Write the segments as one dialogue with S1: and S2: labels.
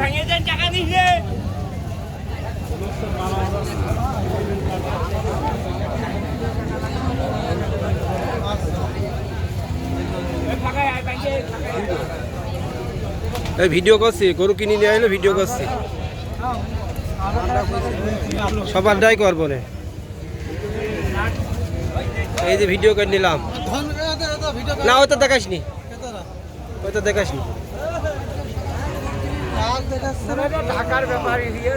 S1: ভেঙে যান টাকা দিলে
S2: ভিডিও করছি, গরু কিনে নিয়ে এলো ভিডিও করছি। সবার ডাই করব না। এই যে ভিডিও করে নিলাম। না, ওই তো দেখাসনি। ওই তো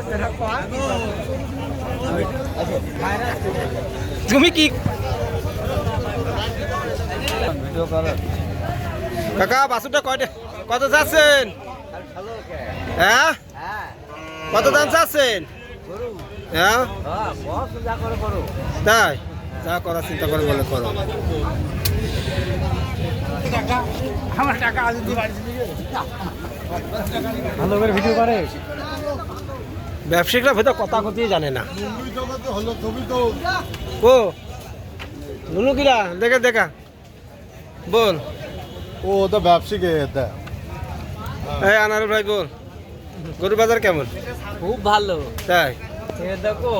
S1: সেটা কয়
S2: তুমি কি কাকা বাসুটা কয়টা কত যাচ্ছেন? হ্যাঁ? কত দাম চাচ্ছেন? হ্যাঁ? তাই? যা করার চিন্তা করে বলে করো।
S1: আমার টাকা আজ দিয়ে বাড়ি
S3: ভালো করে ভিডিও করে।
S2: ব্যবসায়িকরা ভেতর কথা কথিয়ে জানে না। ও নুনু কিরা দেখা দেখা। বল।
S4: ও তো ব্যবসায়িক
S2: এই আনারুল ভাই বল। গরু বাজার কেমন?
S3: খুব ভালো।
S2: তাই?
S3: দেখো।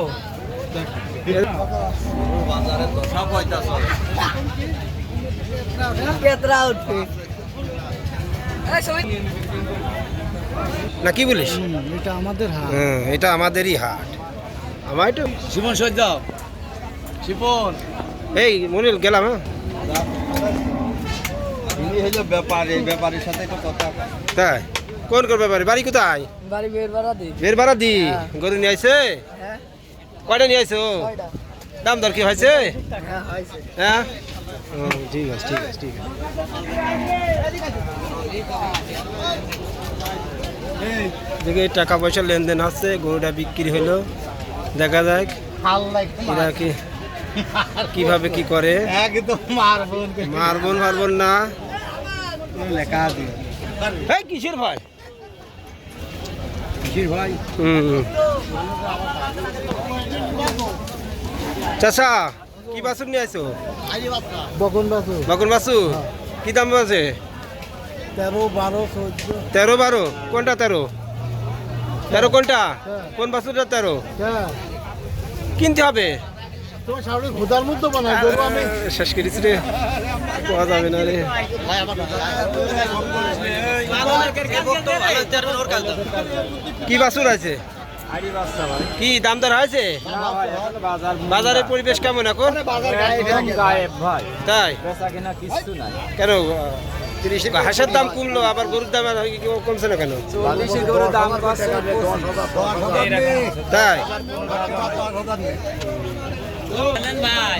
S2: না কি বলিস?
S3: এটা আমাদের হাত
S2: হুম এটা আমাদেরই হাট। আমার একটু
S3: শিবন সহ্য শিপন
S2: এই মনিল গেলাম হ্যাঁ
S4: ইনি হলো ব্যাপারী ব্যাপারীর সাথে একটু কথা
S2: তাই? কোন কোন ব্যাপারে? বাড়ি কোথায়?
S3: বের বাড়া দি।
S2: গরু নিয়ে আইছে?
S3: হ্যাঁ।
S2: কয়টা নিয়ে আইছো? দাম দর কি হয়েছে?
S3: হ্যাঁ
S2: হ্যাঁ? ও, ঠিক আছে ঠিক আছে ঠিক আছে। দেখে টাকা পয়সা লেনদেন হচ্ছে গরুটা বিক্রি হলো। দেখা যাক। এরা কি কীভাবে কি করে? মারবন মারবন না।
S4: লেখা দিয়ে
S2: এই কিসের ভাই?
S4: কিশোর ভাই?
S2: হুম। চাচা কি বাসুক নিয়ে আইছো?
S3: বকন বাসু
S2: বাকুন বাসু কি দাম আছে
S3: তেরো বারো চোদ্দ।
S2: তেরো বারো? কোনটা তেরো? তেরো কোনটা? কোন বাসুটা তেরো?
S3: হ্যাঁ।
S2: কিনতে হবে? কি বাসুর আছে? কি দাম দর হয়েছে? বাজারের পরিবেশ কেমন এখন? তাই? কেন? হাঁসের দাম কমলো, আবার গরুর দাম কমছে না কেন? তাই?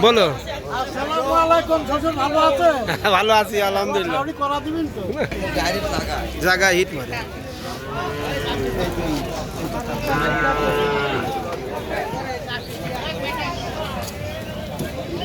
S2: বলো। ভালো আছি? আলহামদুলিল্লাহ।
S3: আপনি করা দিবেন তো?
S2: জায়গা হিট মারে